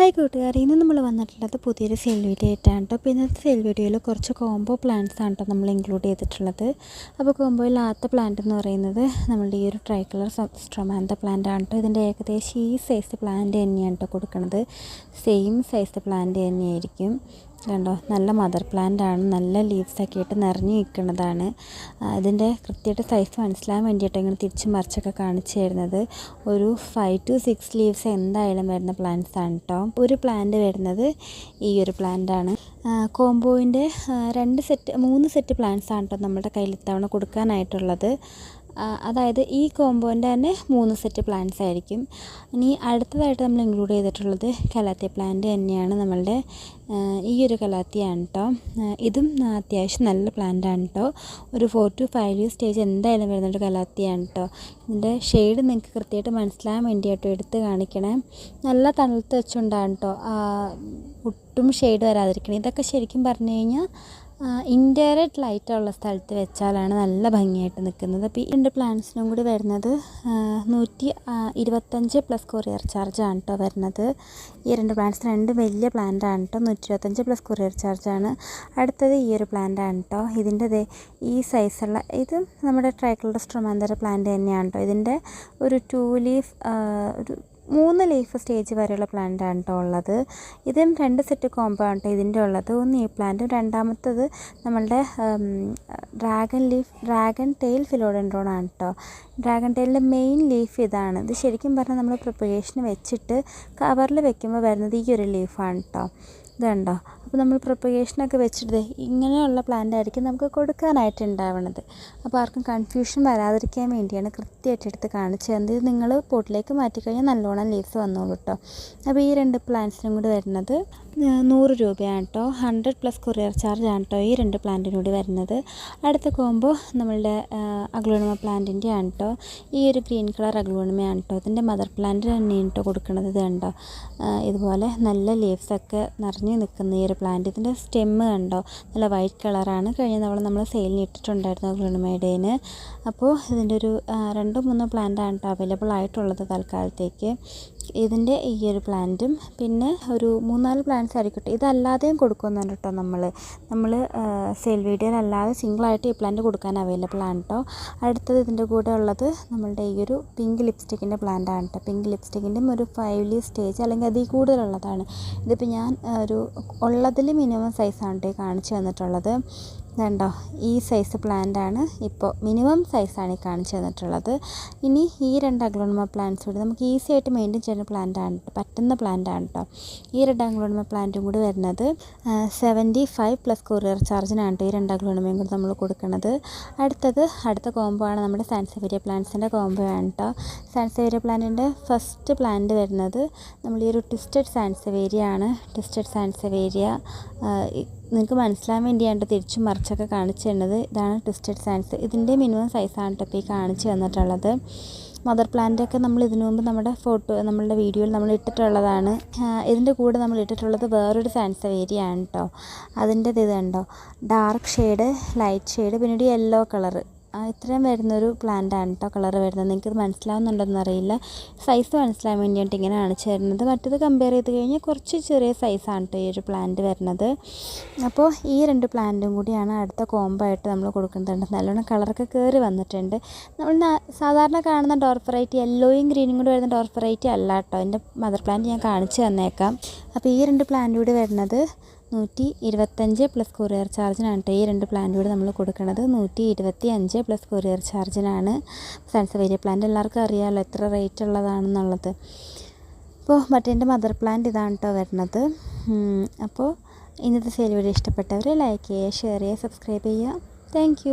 Hi കൂട്ടുകാർ ഇന്ന് നമ്മൾ വന്നിട്ടുള്ളത് പുതിയൊരു സെയിൽ വീഡിയോ ആയിട്ടാണ് കേട്ടോ അപ്പോൾ ഇന്നത്തെ സെയിൽ വീഡിയോയിൽ കുറച്ച് കോംബോ പ്ലാന്റ്സ് ആണ് കേട്ടോ നമ്മൾ ഇൻക്ലൂഡ് ചെയ്തിട്ടുള്ളത്. അപ്പോൾ കോംബോയിൽ പ്ലാന്റ് എന്ന് പറയുന്നത് നമ്മളുടെ ഈ ഒരു ട്രൈ കളർ സ്ട്രമാന്ത പ്ലാന്റ് ആണ് കേട്ടോ ഇതിന്റെ ഏകദേശം ഈ സൈസ് പ്ലാന്റ് തന്നെയാണ് കേട്ടോ കൊടുക്കുന്നത് സെയിം സൈസ് പ്ലാന്റ് തന്നെയായിരിക്കും. കണ്ടോ? നല്ല മദർ പ്ലാന്റ് ആണ്. നല്ല ലീവ്സൊക്കെ ആയിട്ട് നിറഞ്ഞു നിൽക്കുന്നതാണ്. അതിന്റെ കൃത്യമായിട്ട് സൈസ് മനസ്സിലാൻ വേണ്ടിയിട്ട് ഇങ്ങനെ തിരിച്ച് മറിച്ചൊക്കെ കാണിച്ചു തരുന്നത്. ഒരു ഫൈവ് ടു സിക്സ് ലീവ്സ് എന്തായാലും വരുന്ന പ്ലാന്റ്സ് ആണ് കേട്ടോ ഒരു പ്ലാന്റ് വരുന്നത് ഈ ഒരു പ്ലാന്റ് ആണ്. കോംബോയിന്റെ രണ്ട് സെറ്റ് മൂന്ന് സെറ്റ് പ്ലാന്റ്സ് ആണ് കേട്ടോ നമ്മുടെ കയ്യിൽ ഇത്തവണ കൊടുക്കാനായിട്ടുള്ളത്. അതായത് ഈ കോമ്പോന്റെ തന്നെ മൂന്ന് സെറ്റ് പ്ലാന്റ്സ് ആയിരിക്കും. ഇനി അടുത്തതായിട്ട് നമ്മൾ ഇൻക്ലൂഡ് ചെയ്തിട്ടുള്ളത് കലാത്തിയ പ്ലാന്റ് തന്നെയാണ് നമ്മളുടെ ഈ ഒരു കലാത്തിയാണ് കേട്ടോ ഇതും അത്യാവശ്യം നല്ല പ്ലാന്റ് ആണ് കേട്ടോ ഒരു four to five year stage എന്തായാലും വരുന്നൊരു കലാത്തിയാണ് കേട്ടോ ഇതിന്റെ ഷെയ്ഡ് നിങ്ങൾക്ക് കൃത്യമായിട്ട് മനസ്സിലാകാൻ വേണ്ടിയിട്ടോ എടുത്ത് കാണിക്കണേ. നല്ല തണുത്ത് വെച്ചുകൊണ്ടാണ് കേട്ടോ ഒട്ടും ഷെയ്ഡ് വരാതിരിക്കണം. ഇതൊക്കെ ശരിക്കും പറഞ്ഞു കഴിഞ്ഞാൽ ഇൻഡയറക്റ്റ് ലൈറ്റുള്ള സ്ഥലത്ത് വെച്ചാലാണ് നല്ല ഭംഗിയായിട്ട് നിൽക്കുന്നത്. അപ്പോൾ ഈ രണ്ട് പ്ലാന്റ്സിനും കൂടി വരുന്നത് നൂറ്റി ഇരുപത്തഞ്ച് പ്ലസ് കൊറിയർ ചാർജ് ആണ് കേട്ടോ വരുന്നത്. ഈ രണ്ട് പ്ലാന്റ്സ് രണ്ട് വലിയ പ്ലാന്റ് ആണ് കേട്ടോ നൂറ്റി ഇരുപത്തഞ്ച് പ്ലസ് കൊറിയർ ചാർജാണ് അടുത്തത് ഈ ഒരു പ്ലാന്റ് ആണ് കേട്ടോ ഇതിന്റെ ഈ സൈസുള്ള ഇത് നമ്മുടെ ട്രൈക്കളുടെ സ്ട്രമാന്തര പ്ലാന്റ് തന്നെയാണ് കേട്ടോ ഇതിന്റെ ഒരു ടു ലീഫ് ഒരു മൂന്ന് ലീഫ് സ്റ്റേജ് വരെയുള്ള പ്ലാന്റ് ആണ് കേട്ടോ ഉള്ളത്. ഇതും രണ്ട് സെറ്റ് കോമ്പോ ആണ് കേട്ടോ ഇതിന്റെ ഉള്ളത്. ഒന്ന് ഈ പ്ലാന്റും രണ്ടാമത്തത് നമ്മളുടെ dragon leaf dragon tail philodendron ആണ് കേട്ടോ ഡ്രാഗൺ ടെയിലിന്റെ മെയിൻ ലീഫ് ഇതാണ്. ഇത് ശരിക്കും പറഞ്ഞാൽ നമ്മൾ പ്രിപ്പറേഷന് വെച്ചിട്ട് കവറിൽ വെക്കുമ്പോൾ വരുന്നത് ഈ ഒരു ലീഫാണ് കേട്ടോ ഇത് കണ്ടോ അപ്പോൾ നമ്മൾ പ്രൊപ്പഗേഷനൊക്കെ വെച്ചിട്ട് ഇങ്ങനെയുള്ള പ്ലാന്റ് ആയിരിക്കും നമുക്ക് കൊടുക്കാനായിട്ട് ഉണ്ടാവുന്നത് അപ്പോൾ ആർക്കും കൺഫ്യൂഷൻ വരാതിരിക്കാൻ വേണ്ടിയാണ് കൃത്യമായിട്ട് എടുത്ത് കാണിച്ചു തന്നത് നിങ്ങൾ പോട്ടിലേക്ക് മാറ്റിക്കഴിഞ്ഞാൽ നല്ലോണം ലീവ്സ് വന്നോളൂ കേട്ടോ അപ്പോൾ ഈ രണ്ട് പ്ലാന്റ്സിനും കൂടി വരുന്നത് നൂറ് രൂപയാണ് കേട്ടോ. ഹൺഡ്രഡ് പ്ലസ് കൊറിയർ ചാർജ് ആണ് കേട്ടോ ഈ രണ്ട് പ്ലാന്റിനൂടി വരുന്നത്. അടുത്ത കോമ്പോ നമ്മളുടെ അഗ്ലോണിമ പ്ലാന്റിന്റെ ആണ് കേട്ടോ. ഈ ഒരു ഗ്രീൻ കളർ അഗ്ലോണിമയാണ് കേട്ടോ. ഇതിന്റെ മദർ പ്ലാന്റ് തന്നെയാണ് കേട്ടോ കൊടുക്കുന്നത് കണ്ടോ. ഇതുപോലെ നല്ല ലീവ്സൊക്കെ നിറഞ്ഞു നിൽക്കുന്ന ഈ ഒരു പ്ലാന്റ് ഇതിന്റെ സ്റ്റെമ്മ് കണ്ടോ നല്ല വൈറ്റ് കളറാണ് കഴിഞ്ഞ തവണ നമ്മൾ സെയിലിന് ഇട്ടിട്ടുണ്ടായിരുന്നു അഗ്ലോണിമയുടേന് അപ്പോൾ ഇതിന്റെ ഒരു രണ്ടോ മൂന്നോ പ്ലാന്റ് ആണ് അവൈലബിൾ ആയിട്ടുള്ളത് തൽക്കാലത്തേക്ക്. ഇതിന്റെ ഈ ഒരു പ്ലാന്റും പിന്നെ ഒരു മൂന്നാൽ പ്ലാന്റ്സ് ആയിരിക്കട്ടെ ഇതല്ലാതെയും കൊടുക്കുന്നുണ്ട് കേട്ടോ നമ്മൾ നമ്മൾ സെയിൽ വീഡിയോയിലല്ലാതെ സിംഗിളായിട്ട് ഈ പ്ലാന്റ് കൊടുക്കാൻ അവൈലബിൾ ആണ് കേട്ടോ അടുത്തത് ഇതിന്റെ കൂടെ ഉള്ളത് നമ്മളുടെ ഈ ഒരു പിങ്ക് ലിപ്സ്റ്റിക്കിന്റെ പ്ലാന്റ് ആണ് കേട്ടോ പിങ്ക് ലിപ്സ്റ്റിക്കിന്റെ ഒരു ഫൈവ് സ്റ്റേജ് അല്ലെങ്കിൽ അതിൽ കൂടുതലുള്ളതാണ്. ഇതിപ്പോൾ ഞാൻ ഒരു ഉള്ളതിൽ മിനിമം സൈസാണ് കേട്ടോ കാണിച്ചു തന്നിട്ടുള്ളത്. ഇതുണ്ടോ ഈ സൈസ് പ്ലാന്റാണ് ഇപ്പോൾ മിനിമം സൈസാണ് ഈ കാണിച്ചു തന്നിട്ടുള്ളത്. ഇനി ഈ രണ്ട് അഗ്ലോണിമ പ്ലാന്റ്സ് കൂടി നമുക്ക് ഈസി ആയിട്ട് മെയിന്റെയിൻ ചെയ്യുന്ന പ്ലാന്റാണ് പറ്റുന്ന പ്ലാന്റാണ് കേട്ടോ ഈ രണ്ട് അഗ്ലോണിമ പ്ലാന്റും കൂടി വരുന്നത് സെവന്റി ഫൈവ് പ്ലസ് കൊറിയർ ചാർജിനാണ് കേട്ടോ ഈ രണ്ട് അഗ്ലോണിമയും കൂടി നമ്മൾ കൊടുക്കുന്നത് അടുത്തത് അടുത്ത കോംബോ ആണ് നമ്മുടെ സാൻസവേരിയ പ്ലാന്റ്സിന്റെ കോംബോ ആണ് കേട്ടോ സാൻസവേരിയ പ്ലാന്റിന്റെ ഫസ്റ്റ് പ്ലാന്റ് വരുന്നത് നമ്മൾ ഈ ഒരു ട്വിസ്റ്റഡ് സാൻസവേരിയ ആണ്. ട്വിസ്റ്റഡ് സാൻസവേരിയ നിങ്ങൾക്ക് മനസ്സിലാൻ വേണ്ടിയാണ് തിരിച്ചും മറിച്ചൊക്കെ കാണിച്ചു തരുന്നത് ഇതാണ് ട്വിസ്റ്റഡ് സാൻസ് ഇതിന്റെ മിനിമം സൈസാണ് കേട്ടോ ഇപ്പോൾ ഈ കാണിച്ചു തന്നിട്ടുള്ളത്. മദർ പ്ലാന്റൊക്കെ നമ്മൾ ഇതിനു മുമ്പ് നമ്മുടെ ഫോട്ടോ നമ്മളുടെ വീഡിയോയിൽ നമ്മൾ ഇട്ടിട്ടുള്ളതാണ്. ഇതിന്റെ കൂടെ നമ്മൾ ഇട്ടിട്ടുള്ളത് വേറൊരു സാൻസവേരിയ ആണ് കേട്ടോ അതിന്റെ ഇത് കണ്ടോ ഡാർക്ക് ഷെയ്ഡ് ലൈറ്റ് ഷെയ്ഡ് പിന്നീട് യെല്ലോ കളറ് ഇത്രയും വരുന്നൊരു പ്ലാന്റ് ആണ് കേട്ടോ കളർ വരുന്നത്. നിങ്ങൾക്ക് മനസ്സിലാവുന്നുണ്ടോ അറിയില്ല. സൈസ് മനസ്സിലാൻ വേണ്ടിയിട്ട് ഇങ്ങനെ കാണിച്ചു തരുന്നത് മറ്റത് കമ്പയർ ചെയ്ത് കഴിഞ്ഞാൽ കുറച്ച് ചെറിയ സൈസാണ് കേട്ടോ ഈ ഒരു പ്ലാന്റ് വരുന്നത്. അപ്പോൾ ഈ രണ്ട് പ്ലാന്റും കൂടിയാണ് അടുത്ത കോംബോ ആയിട്ട് നമ്മൾ കൊടുക്കുന്നുണ്ട്. നല്ലോണം കളറൊക്കെ കയറി വന്നിട്ടുണ്ട്. നമ്മൾ സാധാരണ കാണുന്ന ഡോർഫറൈറ്റ് യെല്ലോയും ഗ്രീനും കൂടി വരുന്ന ഡോർഫറൈറ്റ് അല്ല കേട്ടോ എന്റെ മദർ പ്ലാന്റ് ഞാൻ കാണിച്ചു തന്നേക്കാം. അപ്പോൾ ഈ രണ്ട് പ്ലാന്റ് കൂടി വരുന്നത് നൂറ്റി ഇരുപത്തഞ്ച് പ്ലസ് കൊറിയർ ചാർജിനാണ് ഈ രണ്ട് പ്ലാന്റ് കൂടി നമ്മൾ കൊടുക്കുന്നത് നൂറ്റി ഇരുപത്തി അഞ്ച് പ്ലസ് കൊറിയർ ചാർജിനാണ് സൺസവേരിയ പ്ലാന്റ് എല്ലാവർക്കും അറിയാമല്ലോ എത്ര റേറ്റ് ഉള്ളതാണെന്നുള്ളത്. അപ്പോൾ മറ്റേ മദർ പ്ലാന്റ് ഇതാണ് കേട്ടോ വരുന്നത്. അപ്പോൾ ഇന്നത്തെ സെയിൽ വീഡിയോ ഇഷ്ടപ്പെട്ടവർ ലൈക്ക് ചെയ്യുക ഷെയർ ചെയ്യുക സബ്സ്ക്രൈബ് ചെയ്യുക. താങ്ക്